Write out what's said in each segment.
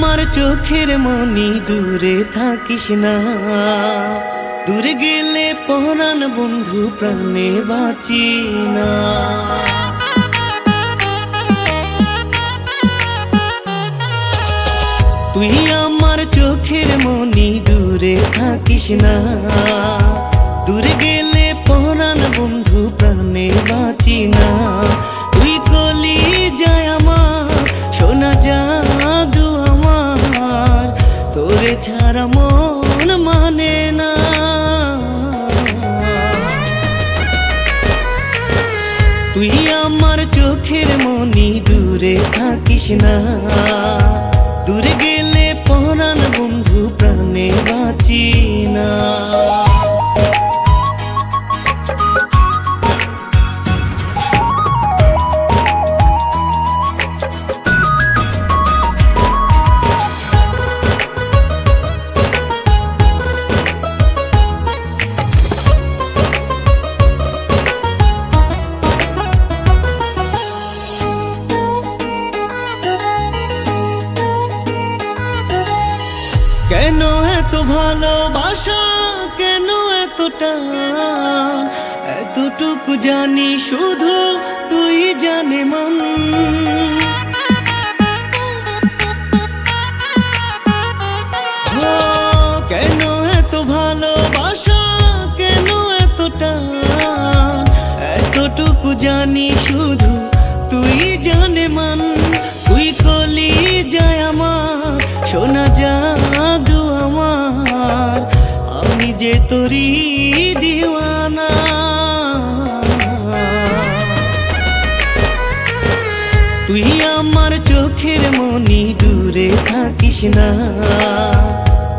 আমার চোখের মনি দূরে থাকিস না। দূরে গেলে পরাণ বন্ধু প্রাণে বাঁচি না। তুই আমার চোখের মনি দূরে থাকিস না। দূরে গেলে ছাড়া মন মানে না। তুই আমার চোখের মনি দূরে থাকিস না। কেন এত ভালোবাসা? কেন এতটা এতটুকু জানি শুধু তুই জানে মন। চোখের মনি দূরে থাকিস না।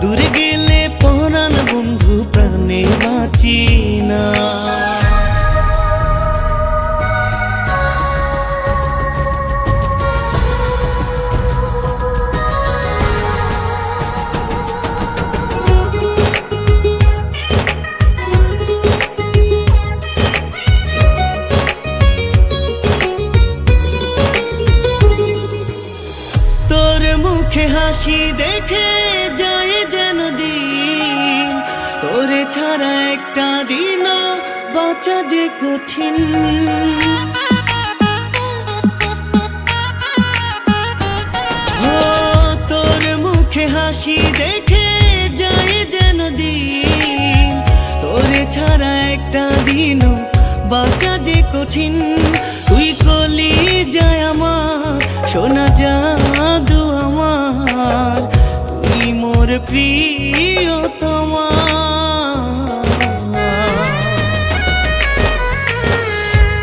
দূরে গেলে পরাণ বন্ধু প্রাণে বাঁচি মুখে হাসি দেখে যায় যেন দিন। তোরে ছাড়া একটা দিনও বাঁচা যে কঠিন। তোর মুখে হাসি দেখে যায় যেন দিন। তোরে ছাড়া একটা দিনও বাঁচা যে কঠিন। তুই কলি যায় আমার, শোনা জাদু প্রিয়তমা।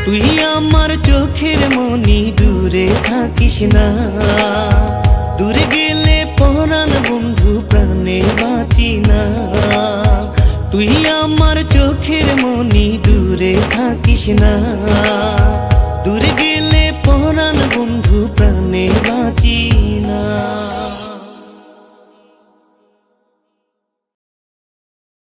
তুই আমার চোখের মনি, দূরে থাকিস না। দূরে গেলে পরাণ বন্ধু, প্রাণে বাঁচি না। তুই আমার চোখের মনি, দূরে থাকিস না। দূরে গেলে পরাণ বন্ধু, প্রাণে